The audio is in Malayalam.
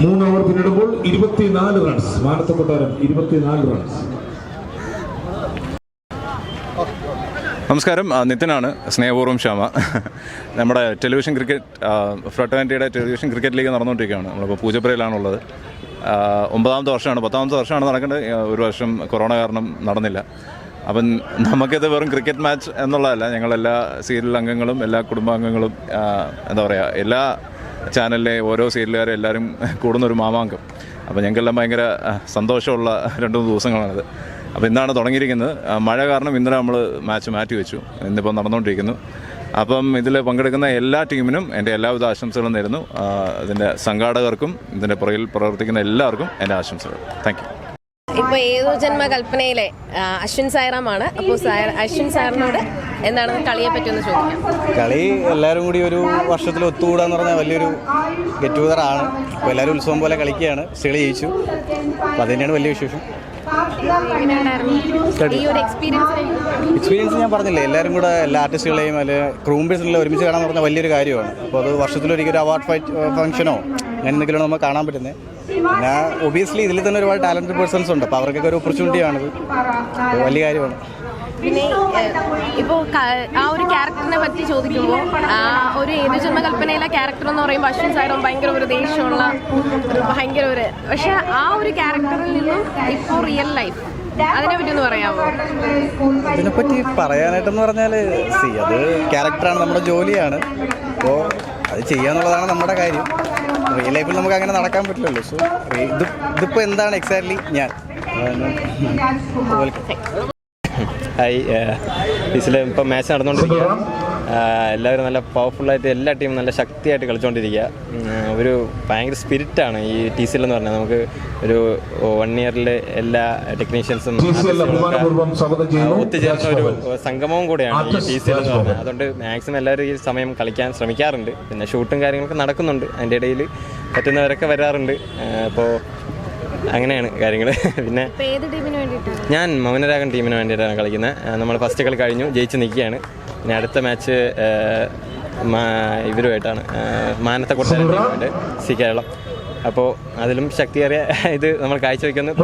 മൂന്ന് ഓവർ പിന്നിടുമ്പോൾ ഇരുപത്തിനാല് റൺസ് മാനത്ത കൊട്ടാരം ഇരുപത്തിനാല് റൺസ് നമസ്കാരം. നിത്യനാണ് സ്നേഹപൂർവം ശ്യാമ. നമ്മുടെ ടെലിവിഷൻ ക്രിക്കറ്റ് ഫ്രട്ടേണിറ്റിയുടെ ടെലിവിഷൻ ക്രിക്കറ്റ് ലീഗ് നടന്നുകൊണ്ടിരിക്കുകയാണ്. നമ്മളിപ്പോൾ പൂജപ്പുരയിലാണുള്ളത്. ഒമ്പതാമത്തെ വർഷമാണ്. പത്താമത്തെ വർഷമാണ് നടക്കേണ്ടത്. ഒരു വർഷം കൊറോണ കാരണം നടന്നില്ല. അപ്പം നമുക്കിത് വെറും ക്രിക്കറ്റ് മാച്ച് എന്നുള്ളതല്ല. ഞങ്ങളെല്ലാ സീരിയൽ അംഗങ്ങളും എല്ലാ കുടുംബാംഗങ്ങളും എന്താ പറയുക എല്ലാ ചാനലിലെ ഓരോ സീരിയലുകാരും എല്ലാവരും കൂടുന്നൊരു മാമാങ്കം. അപ്പോൾ ഞങ്ങൾക്കെല്ലാം ഭയങ്കര സന്തോഷമുള്ള രണ്ട് മൂന്ന് ദിവസങ്ങളാണിത്. അപ്പോൾ ഇന്നാണ് തുടങ്ങിയിരിക്കുന്നത്. മഴ കാരണം ഇന്നലെ നമ്മൾ മാച്ച് മാറ്റി വെച്ചു. ഇന്നിപ്പോൾ നടന്നുകൊണ്ടിരിക്കുന്നു അപ്പം ഇതിൽ പങ്കെടുക്കുന്ന എല്ലാ ടീമിനും എന്റെ എല്ലാവിധ ആശംസകളും നേരുന്നു. ഇതിന്റെ സംഘാടകർക്കും ഇതിന്റെ പുറകിൽ പ്രവർത്തിക്കുന്ന എല്ലാവർക്കും എന്റെ ആശംസകൾ. താങ്ക് യു ഇപ്പൊ ഏതോ ജന്മ കൽപ്പനയിലെ അശ്വിൻ സായറാമാണ്. അപ്പോൾ അശ്വിൻ സാറിനോട് എന്താണ് കളിയെ പറ്റിയൊന്ന് ചോദിക്കാം. കളി എല്ലാവരും കൂടി ഒരു വർഷത്തിൽ ഒത്തുകൂടാന്ന് പറഞ്ഞാൽ വലിയൊരു ഗെറ്റ് ടുഗദർ ആണ് അപ്പോൾ എല്ലാവരും ഉത്സവം പോലെ കളിക്കുകയാണ്. കളി ജയിച്ചു. അപ്പോൾ അത് തന്നെയാണ് വലിയ വിശേഷം. എക്സ്പീരിയൻസ് ഞാൻ പറഞ്ഞില്ലേ എല്ലാവരും കൂടെ എല്ലാ ആർട്ടിസ്റ്റുകളെയും അല്ലെ ക്രൂംബേഴ്സിനെല്ലാം ഒരുമിച്ച് കാണാൻ പറഞ്ഞാൽ വലിയൊരു കാര്യമാണ്. അപ്പോൾ അത് വർഷത്തിലൊരിക്കലും അവാർഡ് ഫൈറ്റ് ഫംഗ്ഷനോ അങ്ങനെ എന്തെങ്കിലും നമുക്ക് കാണാൻ പറ്റുന്നത്. പിന്നെ ഒബിയസ്ലി ഇതിൽ തന്നെ ഒരുപാട് ടാലന്റഡ് പേഴ്സൺസ് ഉണ്ട്. അപ്പോൾ അവർക്കൊക്കെ ഒരു ഓപ്പർച്യൂണിറ്റിയാണിത് വലിയ കാര്യമാണ്. പിന്നെ ഇപ്പോൾ ആ ഒരു ക്യാരക്ടറിനെ പറ്റി ചോദിക്കുമ്പോൾ ആ ഒരു ഏതോ ജന്മ കൽപ്പനയിലെ ക്യാരക്ടർ എന്ന് പറയുമ്പോൾ അശ്വിൻ സാറും ഭയങ്കര ഒരു ദേഷ്യമുള്ള ഭയങ്കര ഒരു പക്ഷെ ആ ഒരു ക്യാരക്ടറിൽ നിന്നും ഇപ്പോൾ റിയൽ ലൈഫ് അതിനെ പറ്റി ഒന്ന് പറയാമോ? ഇതിനെപ്പറ്റി പറയാനായിട്ടെന്ന് പറഞ്ഞാൽ സി അത് ക്യാരക്ടറാണ് നമ്മുടെ ജോലിയാണ്. അപ്പോൾ അത് ചെയ്യാന്നുള്ളതാണ് നമ്മുടെ കാര്യം. റിയൽ ലൈഫിൽ നമുക്ക് അങ്ങനെ നടക്കാൻ പറ്റില്ലല്ലോ. സോ ഇത് ഇതിപ്പോൾ എന്താണ് എക്സാക്ട്ലി ഞാൻ. വെൽക്കം ഹായ് ഇതിൽ ഇപ്പം മാച്ച് നടന്നുകൊണ്ടിരിക്കുക എല്ലാവരും നല്ല പവർഫുള്ളായിട്ട് എല്ലാ ടീമും നല്ല ശക്തിയായിട്ട് കളിച്ചുകൊണ്ടിരിക്കുക ഒരു ഭയങ്കര സ്പിരിറ്റാണ് ഈ ടി സിയിൽ എന്ന് പറഞ്ഞാൽ. നമുക്ക് ഒരു വൺ ഇയറിൽ എല്ലാ ടെക്നീഷ്യൻസും. ഒത്തുചേർന്ന ഒരു സംഗമവും കൂടെയാണ് ഈ ടി സിയിൽ എന്ന് പറഞ്ഞാൽ. അതുകൊണ്ട് മാക്സിമം എല്ലാവരും ഈ സമയം കളിക്കാൻ ശ്രമിക്കാറുണ്ട്. പിന്നെ ഷൂട്ടും കാര്യങ്ങളൊക്കെ നടക്കുന്നുണ്ട്. അതിന്റെ ഇടയിൽ പറ്റുന്നവരൊക്കെ വരാറുണ്ട്. അപ്പോൾ അങ്ങനെയാണ് കാര്യങ്ങൾ പിന്നെ ഞാൻ മൗനരാഗൻ ടീമിന് വേണ്ടിയിട്ടാണ് കളിക്കുന്നത്. നമ്മൾ ഫസ്റ്റ് കളി കഴിഞ്ഞു ജയിച്ച് നിൽക്കുകയാണ്. പിന്നെ അടുത്ത മാച്ച് ഇവരുമായിട്ടാണ്. മാനത്തെ കൊട്ടാരം സി കേരളം. അപ്പോൾ അതിലും ശക്തിയേറിയ ഇത് നമ്മൾ കാഴ്ചവെക്കുമെന്ന്